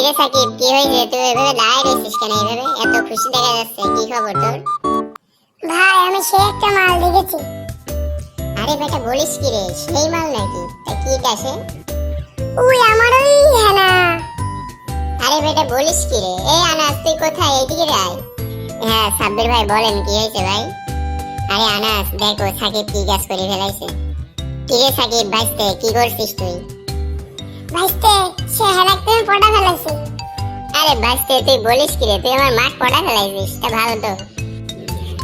কিরে সাকিব কি হয়েছে? তুই এভাবে দাঁড়ায় রয়েছিস কেন? এইভাবে এত খুশি দেখা যাচ্ছে। কি খবর তোর? ভাই আমি সে একটা মাল দেখেছি। আরে বেটা বলিস কি রে? সেই মাল নাকি? তা কি কাছে উই আমার ওই হেনা। আরে বেটা বলিস কি রে? এই আনাস তুই কোথায়? এদিকে রে আয়। হ্যাঁ সাব্বির ভাই বলেন কি হয়েছে ভাই? আরে আনাস দেখো সাকিব কি কাজ করে ফেলাইছে। কি রে সাকিব ভাইস্তে কি করছিস তুই? ভাইস্তে সে হেনা তুমি পড়া ফেলাইছি আরে ভাইস্তে তুই বলিস কি রে? তুই আমার মাঠ পড়া ফেলাইছিস তা ভালো তো।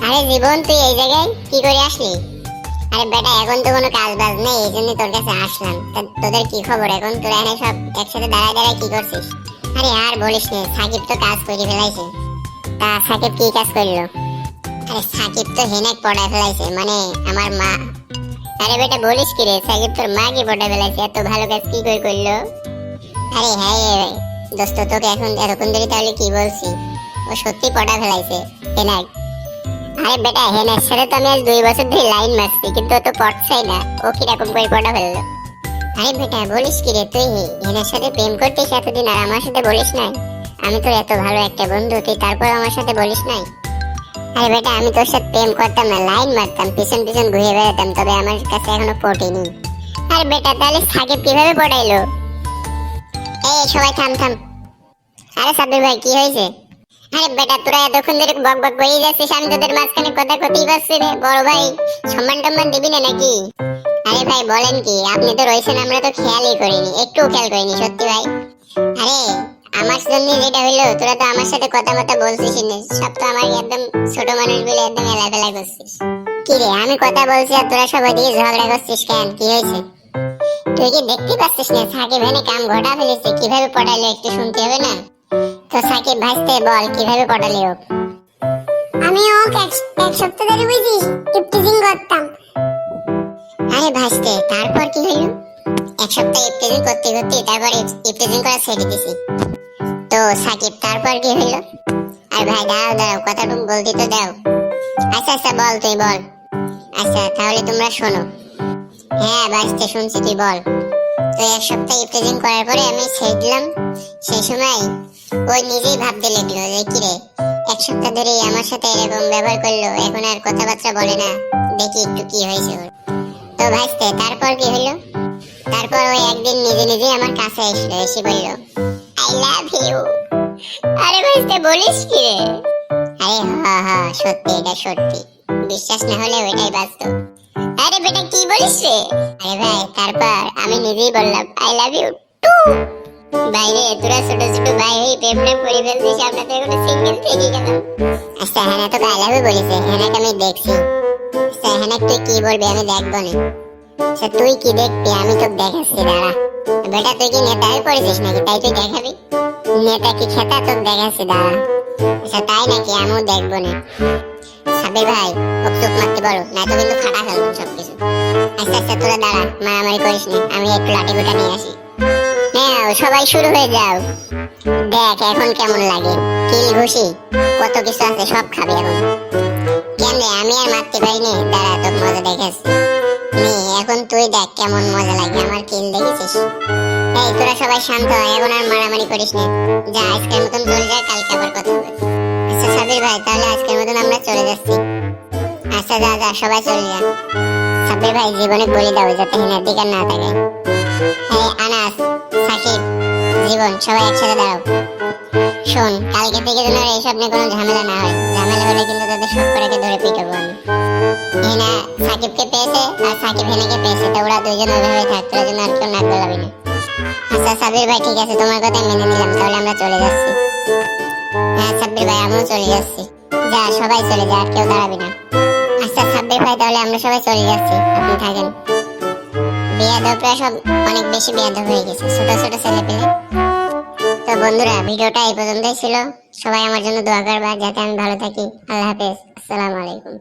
আরে জীবন, তুই এই জায়গায় কি করে আসলি? আরে বেটা, এখন তো কোনো কাজ বাজ নেই, এই জন্য তোর কাছে আসলাম। তা তোদের কি খবর? এখন তোরা এনে সব একসাথে দাঁড়ায় দাঁড়ায় কি করছিস? আরে আর বলিস না, সাকিব তো কাজ করে ফেলাইছে। তা সাকিব কি কাজ করল? আরে সাকিব তো হেনেক পড়ায় ফেলাইছে মানে আমার মা আরে বেটা বলিস কি রে, সাকিব তোর মা কি পড়ায় ফেলাইছে? এত ভালো কাজ কি করে করল? আরে হ্যাঁ দোস্ত, তোকে এখন এরকম ধরে তাহলে কি বলছি? ও সত্যি পড়া ফেলাইছে হেনাক আরে বেটা, হেনার সাথে তো আমি আজ দুই বছর ধরে লাইন মারছি, কিন্তু ও তো পড়ছাই না, ও কীরকম করে পড়া ফেলল? আরে বেটা, বলিস কি রে তুই? হেনার সাথে প্রেম করতিস এতদিন আর আমার সাথে বলিস নাই? আমি তোর এত ভালো একটা বন্ধু, তুই তারপর আমার সাথে বলিস নাই? আরে বেটা, আমি তোর সাথে প্রেম করতাম না, লাইন মারতাম, পিছন পিছন ঘুরে বেড়াতাম, তবে আমার কাছে এখনও পটিনি আরে বেটা, তাহলে সাকিব কীভাবে পড়াইলো? এই সবাই থাম থাম। আরে সাব্বির ভাই, কি হয়েছে? আরে বেটা, তোরা এতক্ষণ ধরে বক বক করে যাচ্ছিস, আমি তোদের মাঝখানে কথা কতেই পারছি রে, বড় ভাই। সম্মান টম্মান দিবি না নাকি? আরে ভাই, বলেন কি, আপনি তো রয়েছেন, আমরা তো খেয়ালই করিনি একটু খেয়াল করিনি, সত্যি ভাই। আরে, আমার জন্য যেটা হইল, তোরা তো আমার সাথে কথা মতো বলছিস না, সব তো আমার একদম ছোট মানুষ বলে একদম এলাবেলা করছিস। কি রে, আমি কথা বলছি আর তোরা সবাই দিয়ে ঝগড়া করছিস কেন? কি হয়েছে? তুই কি দেখতে পাচ্ছিস না? সাকিব এনে কাম ঘটা ফেলেছে কীভাবে পড়াইলো একটু শুনতে হবে না? তো সাকিব ভাইস্তে বল কীভাবে পড়ালি ও আমি ওকে এক সপ্তাহ ধরে বুঝিস টিপটিজিং করতাম। আরে ভাইস্তে তারপর কি হইল? এক সপ্তাহ ইফতেজিং করতে করতে তারপর ইফতেজিং করা ছেড়ে দিছি। তো সাকিব তারপর কি হইল? আর ভাই দাও দাঁড়াও কথাটুকু বলতে তো দাও। আচ্ছা আচ্ছা বল তুই বল। আচ্ছা তাহলে তোমরা শোনো। হ্যাঁ ভাইস্তে শুনছি, তুই বল। তো এক সপ্তাহ ইফতেজিং করার পরে আমি ছেড়ে দিলাম, সেই সময় ওই নিজেই ভাবতে লাগল যে, কি রে, এক সপ্তাহ ধরে আমার সাথে এরকম ব্যবহার করল, এখন আর কথাবার্তা বলে না, দেখি একটু কি হয়েছে ওর। তো ভাইস্তে তারপর কি হলো? তারপর ওই একদিন নিজে নিজে আমার কাছে এসলো, এসে বলল আই লাভ ইউ আরে ভাইস্তে বলিস কি রে? আরে হা হা, সত্যি, এটা সত্যি। বিশ্বাস না হলে ওইটাই বাস্তব। বলিস আরে ভাই, তারপর আমি নিজেই বললাম আই লাভ ইউ টু বাইরে তোরা ছোট ছোট ভাই হয়ে প্রেম প্রেম করে ফেলছিস, আমরা তো এখন সিঙ্গেল থেকে গেলাম। আচ্ছা হ্যাঁ তো আই লাভ ইউ বলিস হ্যাঁ আমি দেখছি। আচ্ছা তুই কি বলবি আমি দেখব না। আচ্ছা তুই কি দেখবি আমি তো দেখাচ্ছি, দাঁড়া। বেটা, তুই কি নেতা হয়ে পড়েছিস নাকি? তাই তুই দেখাবি? নেতা কি খেতা তোর দেখাচ্ছি, দাঁড়া। আচ্ছা তাই নাকি? আমিও দেখব না। সাবির ভাই। ওক চুপ মারতে বলো না তো কিন্তু ফাটা ফেলব সবকিছু। আচ্ছা আচ্ছা তোরা দাঁড়া, মারামারি করিস না, আমি একটু লাঠি গুটা নিয়ে আসি। নাও, সবাই শুরু হয়ে যাও। দেখ, এখন কেমন লাগে? কিল ঘুষি? কত কিছু আছে, সব খাবি এখন। কেমনে আমি আর মারতে পারিনি? দাঁড়া তোর মজা দেখেছি নে, এখন তুই দেখ কেমন মজা লাগে, আমার কিল দেখেছিস? এই, তোরা সবাই শান্ত হয় এখন আর মারামারি করিস না। যা, আজকের মতন চলে যা, কালকে আবার কথা হবে। আচ্ছা সাবির ভাই, তাহলে আজকের মতন আমরা চলে যাচ্ছি। আচ্ছা যা যা, সবাই চলে যা সাবির ভাই, জীবনে বলে দাও যাতে হেনার দিকে না থাকে এই আনাস, সাকিব, জীবন, সবাই একসাথে দাঁড়াও। শোন, কালকে থেকে যেন আর এইসব নিয়ে কোনো ঝামেলা না হয়। ঝামেলা হলে কিন্তু তাদের সব কটাকে ধরে পিটাবো আমি। হেনা সাকিবকে পেয়েছে আর সাকিব হেনাকে পেয়েছে, তো ওরা দুইজন ওইভাবে থাকতো ওরা যেন আর কেউ নাক গলাবি না। আচ্ছা সাবির ভাই, ঠিক আছে, তোমার কথা মেনে নিলাম, তাহলে আমরা চলে যাচ্ছি। হ্যাঁ সাব্বির ভাই, আমিও চলে যাচ্ছি। যা, সবাই চলে যা কেউ দাঁড়াবি না। আচ্ছা সাব্বির ভাই, তাহলে আমরা সবাই চলে যাচ্ছি, আপনি থাকেন। সব অনেক বেশি বিয়াদব হয়ে গেছে, ছোট ছোট ছেলে পেলে। তো বন্ধুরা, ভিডিওটা এই পর্যন্তই ছিল। সবাই আমার জন্য দোয়া করবা, যাতে আমি ভালো থাকি। আল্লাহ হাফেজ। আসসালামু আলাইকুম।